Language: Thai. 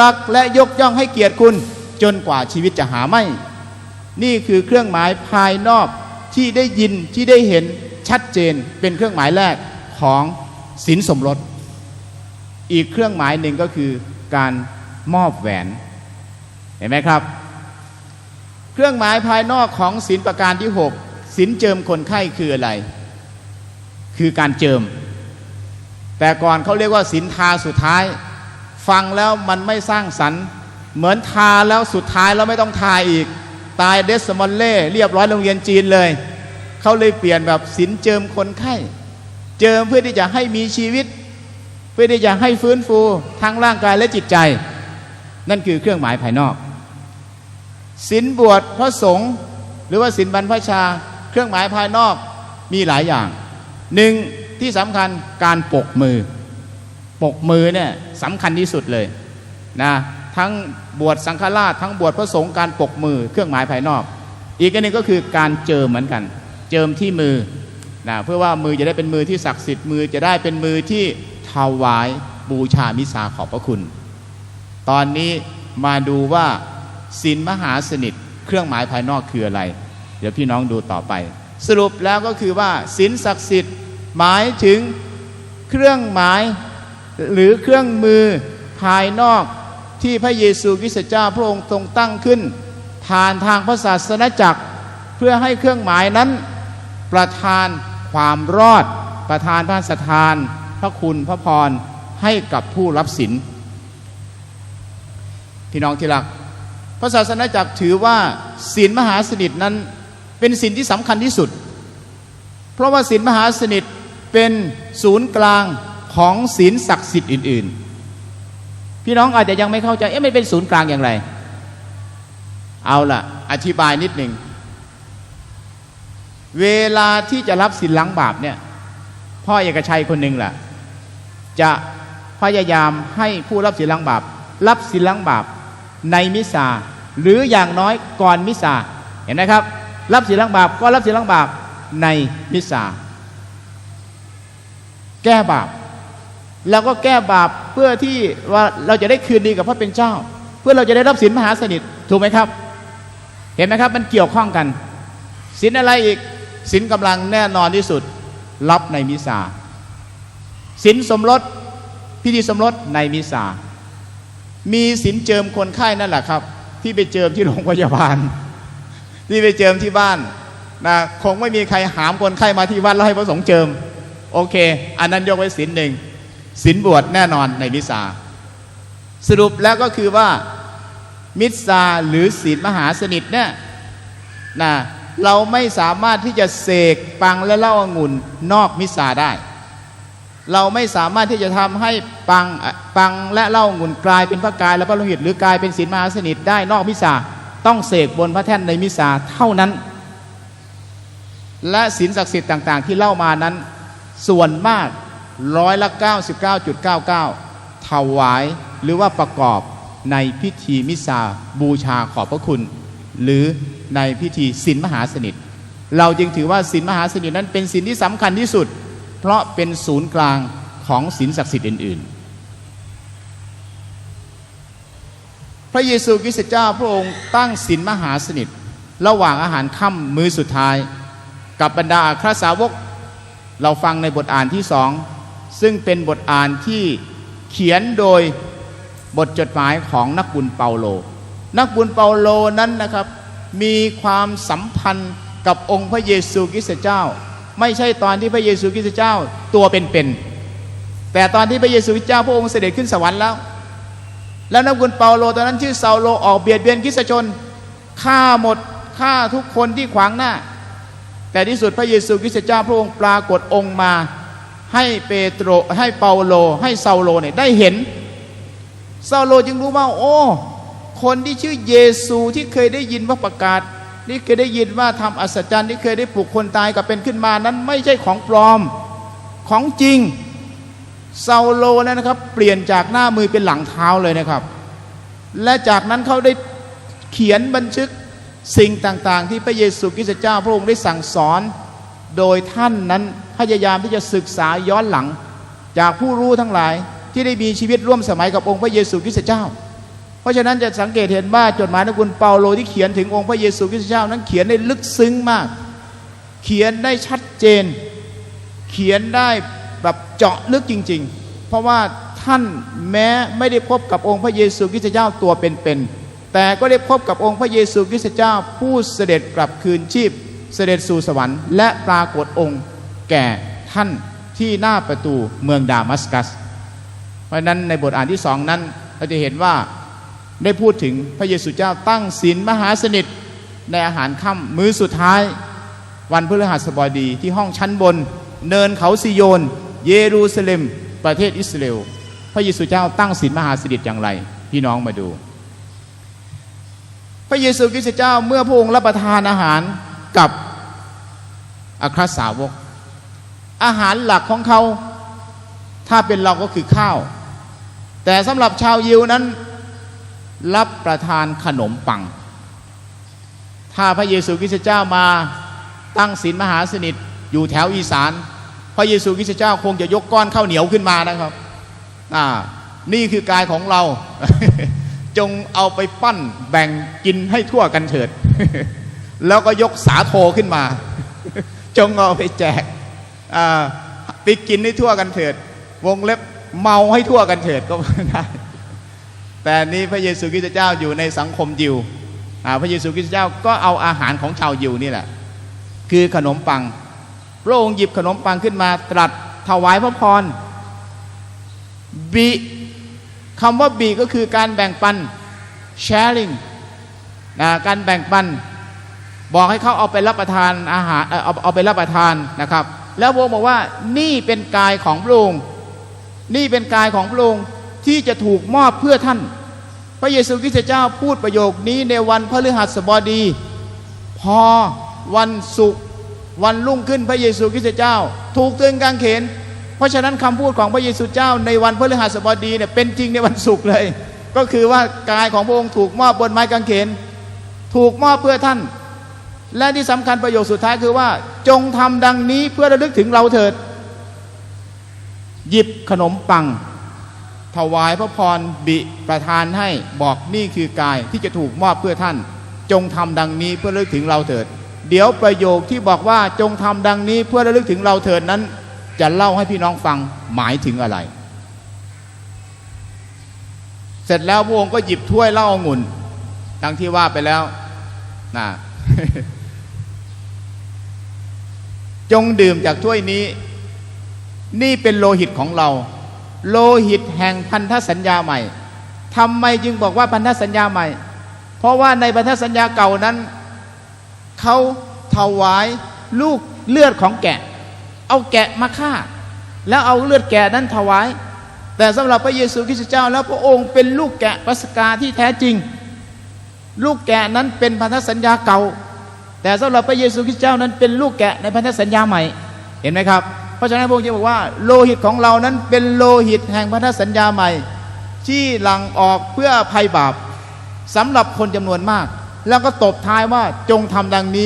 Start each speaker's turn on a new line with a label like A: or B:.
A: รักและยกย่องให้เกียรติคุณจนกว่าชีวิตจะหาไม่ นี่คือเครื่องหมายภายนอกที่ได้ยินที่ได้เห็นชัดเจนเป็นเครื่องหมายแรกของสินสมรส อีกเครื่องหมายหนึ่งก็คือการมอบแหวน เห็นไหมครับ เครื่องหมายภายนอกของศินประการที่ 6ศินเจิมคนไข้คืออะไร คือการเจิม แต่ก่อนเขาเรียกว่าศินทาสุดท้าย ฟังแล้วมันไม่สร้างสรรค์ เหมือนทาแล้วสุดท้ายแล้วไม่ต้องทาอีก ตายเดสมอลเล่เรียบร้อยโรงเรียนจีนเลย เขาเลยเปลี่ยนแบบศินเจิมคนไข้ เจิมเพื่อที่จะให้มีชีวิต เพื่อที่จะให้ฟื้นฟูทั้งร่างกายและจิตใจ นั่นคือเครื่องหมายภายนอกศีลบวชพระสงฆ์หรือว่าศีลบรรพชา เครื่องหมายภายนอกมีหลายอย่างหนึ่งที่สำคัญการปกมือ ปกมือเนี่ยสำคัญที่สุดเลยนะทั้งบวชสังฆราชทั้งบวชพระสงฆ์การปกมือเครื่องหมายภายนอก อีกอันหนึงก็คือการเจิมเหมือนกัน เจิมที่มือนะเพื่อว่ามือจะได้เป็นมือที่ศักดิ์สิทธิ์มือจะได้เป็นมือที่ถวายบูชามิสาขอบพระคุณ ตอนนี้มาดูว่าศีลมหาสนิทเครื่องหมายภายนอกคืออะไร เดี๋ยวพี่น้องดูต่อไป สรุปแล้วก็คือว่าศีลศักดิ์สิทธิ์หมายถึงเครื่องหมาย หรือเครื่องมือภายนอกที่พระเยซูคริสต์เจ้าพระองค์ทรงตั้งขึ้น ผ่านทางพระศาสนจักร เพื่อให้เครื่องหมายนั้น ประทานความรอด ประทานพระสถาน พระคุณพระพรให้กับผู้รับศีลพี่น้องที่รักพระศาสนาจักรถือว่าศีลมหาสนิทนั้นเป็นศีลที่สำคัญที่สุด เพราะว่าศีลมหาสนิทเป็นศูนย์กลาง ของศีลศักดิ์สิทธิ์อื่น ๆ พี่น้องอาจจะยังไม่เข้าใจ เอ๊ะมันเป็นศูนย์กลางอย่างไร เอาล่ะ อธิบายนิดหนึ่ง เวลาที่จะรับศีลล้างบาปเนี่ย พ่อเอกชัยคนหนึ่งล่ะ จะพยายามให้ผู้รับศีลล้างบาป รับศีลล้างบาปในมิสาหรืออย่างน้อยก่อนมิสาเห็นไหมครับ รับศีลล้างบาปก็รับศีลล้างบาปในมิสาแก้บาป แล้วก็แก้บาปเพื่อที่ว่าเราจะได้คืนดีกับพระเป็นเจ้า เพื่อเราจะได้รับศีลมหาสนิทถูกไหมครับ เห็นไหมครับมันเกี่ยวข้องกันศีลอะไรอีกศีลกำลังแน่นอนที่สุด รับในมิสาศีลสมรสพิธีสมรสในมิสามีสินเจิมคนไข้นั่นแหละครับ ที่ไปเจิมที่โรงพยาบาล ที่ไปเจิมที่บ้านนะคงไม่มีใครหามคนไข้มาที่วัดแล้วให้พระสงฆ์เจิม โอเค อันนั้นยกไว้สินหนึ่ง สินบวชแน่นอนในมิสาสรุปแล้วก็คือว่ามิสาหรือศีลมหาสนิทเนี่ยนะเราไม่สามารถที่จะเสกปังและเล้าองุ่นนอกมิสาได้ เราไม่สามารถที่จะทำให้ปังปังและเล้าองุ่นกลายเป็นพระกายและพระโลหิตหรือกลายเป็นศีลมหาสนิทได้นอกมิสาต้องเสกบนพระแท่นในมิสาเท่านั้น และศีลศักดิ์สิทธิ์ต่าง ๆ ที่เล่ามานั้น ส่วนมาก ร้อยละ 99.99 ถวายหรือว่าประกอบในพิธีมิสาบูชาขอบพระคุณ หรือในพิธีศีลมหาสนิท เราจึงถือว่าศีลมหาสนิทนั้นเป็นศีลที่สำคัญที่สุด เพราะเป็นศูนย์กลางของศีลศักดิ์สิทธิ์อื่น ๆ พระเยซูคริสต์เจ้าพระองค์ตั้งศีลมหาสนิท ระหว่างอาหารค่ำมื้อสุดท้าย กับบรรดาอัครสาวกเราฟังในบทอ่านที่สอง ซึ่งเป็นบทอ่านที่เขียนโดยบทจดหมายของนักบุญเปาโล นักบุญเปาโลนั้นนะครับ มีความสัมพันธ์กับองค์พระเยซูคริสต์เจ้า ไม่ใช่ตอนที่พระเยซูคริสต์เจ้าตัวเป็นๆแต่ตอนที่พระเยซูคริสต์เจ้าพระองค์เสด็จขึ้นสวรรค์แล้ว แล้วนักบุญเปาโลตอนนั้นชื่อเซาโลออกเบียดเบียนคริสตชนฆ่าหมดฆ่าทุกคนที่ขวางหน้า แต่ที่สุดพระเยซูคริสต์เจ้าพระองค์ปรากฏองค์มา ให้เปโตรให้เปาโล ให้เซาโลเนี่ยได้เห็น เซาโลจึงรู้ว่า โอ้คนที่ชื่อเยซูที่เคยได้ยินว่าประกาศนี่เคยได้ยินว่าทำอัศจรรย์ที่เคยได้ปลุกคนตายกับเป็นขึ้นมานั้นไม่ใช่ของปลอมของจริงเซาโลนะครับ เปลี่ยนจากหน้ามือเป็นหลังเท้าเลยนะครับ และจากนั้นเขาได้เขียนบันทึกสิ่งต่างๆ ที่พระเยซูคริสต์เจ้าพระองค์ได้สั่งสอน โดยท่านนั้น พยายามที่จะศึกษาย้อนหลัง จากผู้รู้ทั้งหลายที่ได้มีชีวิตร่วมสมัยกับองค์พระเยซูคริสต์เจ้า เพราะฉะนั้นจะสังเกตเห็นว่าจดหมายของคุณเปาโลที่เขียนถึงองค์พระเยซูคริสต์เจ้านั้นเขียนได้ลึกซึ้งมาก เขียนได้ชัดเจน เขียนได้แบบเจาะลึกจริง ๆ เพราะว่าท่านแม้ไม่ได้พบกับองค์พระเยซูคริสต์เจ้าตัวเป็นๆแต่ก็ได้พบกับองค์พระเยซูคริสต์เจ้าผู้เสด็จกลับคืนชีพเสด็จสู่สวรรค์และปรากฏองค์ แก่ท่านที่หน้าประตูเมืองดามัสกัส เพราะนั้นในบทอ่านที่สองนั้น เราจะเห็นว่าได้พูดถึงพระเยซูเจ้าตั้งศีลมหาสนิทในอาหารค่ำมื้อสุดท้าย วันพฤหัสบดีที่ห้องชั้นบน เนินเขาซิโยน เยรูซาเล็ม ประเทศอิสราเอลพระเยซูเจ้าตั้งศีลมหาสนิทอย่างไร พี่น้องมาดู พระเยซูคริสต์เจ้าเมื่อพระองค์รับประทานอาหารกับอัครสาวก อาหารหลักของเขาถ้าเป็นเราก็คือข้าว แต่สำหรับชาวยิวนั้น รับประทานขนมปัง ถ้าพระเยซูคริสต์เจ้ามาตั้งศีลมหาสนิทอยู่แถวอีสาน พระเยซูคริสต์เจ้าคงจะยกก้อนข้าวเหนียวขึ้นมานะครับอ่านี่คือกายของเรา จงเอาไปปั้นแบ่งกินให้ทั่วกันเถิด แล้วก็ยกสาโทขึ้นมา จงเอาไปแจก ไปกินให้ทั่วกันเถิด วงเล็บเมาให้ทั่วกันเถิดก็ได้ แต่นี้พระเยซูคริสต์เจ้าอยู่ในสังคมยิวพระเยซูคริสต์เจ้าก็เอาอาหารของชาวยิวนี่แหละ คือขนมปัง พระองค์หยิบขนมปังขึ้นมาตรัสถวายพระพรบิคำว่าบิก็คือการแบ่งปัน sharing นะการแบ่งปัน บอกให้เขาเอาไปรับประทานอาหารเอาเอาไปรับประทานนะครับ แล้วพระองค์บอกว่านี่เป็นกายของพระองค์นี่เป็นกายของพระองค์ที่จะถูกมอบเพื่อท่าน พระเยซูคริสต์เจ้าพูดประโยคนี้ในวันพฤหัสบดี พอวันศุกร์วันรุ่งขึ้นพระเยซูคริสต์เจ้า ถูกตึงกางเขน เพราะฉะนั้นคำพูดของพระเยซูเจ้าในวันพฤหัสบดีเนี่ยเป็นจริงในวันศุกร์เลย ก็คือว่ากายของพระองค์ถูกมอบบนไม้กางเขน ถูกมอบเพื่อท่าน และที่สำคัญประโยคสุดท้ายคือว่า จงทำดังนี้เพื่อระลึกถึงเราเถิด หยิบขนมปัง ถวายพระพรบิประทานให้บอกนี่คือกายที่จะถูกมอบเพื่อท่าน จงทำดังนี้เพื่อระลึกถึงเราเถิด เดี๋ยวประโยคที่บอกว่าจงทำดังนี้เพื่อระลึกถึงเราเถิดนั้น จะเล่าให้พี่น้องฟังหมายถึงอะไร เสร็จแล้วพระองค์ก็หยิบถ้วยเหล้าองุ่นดังที่ว่าไปแล้วนะ จงดื่มจากถ้วยนี้ นี่เป็นโลหิตของเรา โลหิตแห่งพันธสัญญาใหม่ทำไมจึงบอกว่าพันธสัญญาใหม่ เพราะว่าในพันธสัญญาเก่านั้นเขาถวายลูกเลือดของแกะ เอาแกะมาฆ่า แล้วเอาเลือดแกะนั้นถวาย แต่สำหรับพระเยซูคริสต์เจ้า แล้วพระองค์เป็นลูกแกะปัสกาที่แท้จริง ลูกแกะนั้นเป็นพันธสัญญาเก่า แต่สำหรับพระเยซูคริสต์เจ้านั้นเป็นลูกแกะในพันธสัญญาใหม่เห็นไหมครับ เพราะฉะนั้นพระองค์จะบอกว่าโลหิตของเรานั้นเป็นโลหิตแห่งพันธสัญญาใหม่ ที่หลั่งออกเพื่อภัยบาปสำหรับคนจำนวนมาก แล้วก็ตบท้ายว่าจงทำดังนี้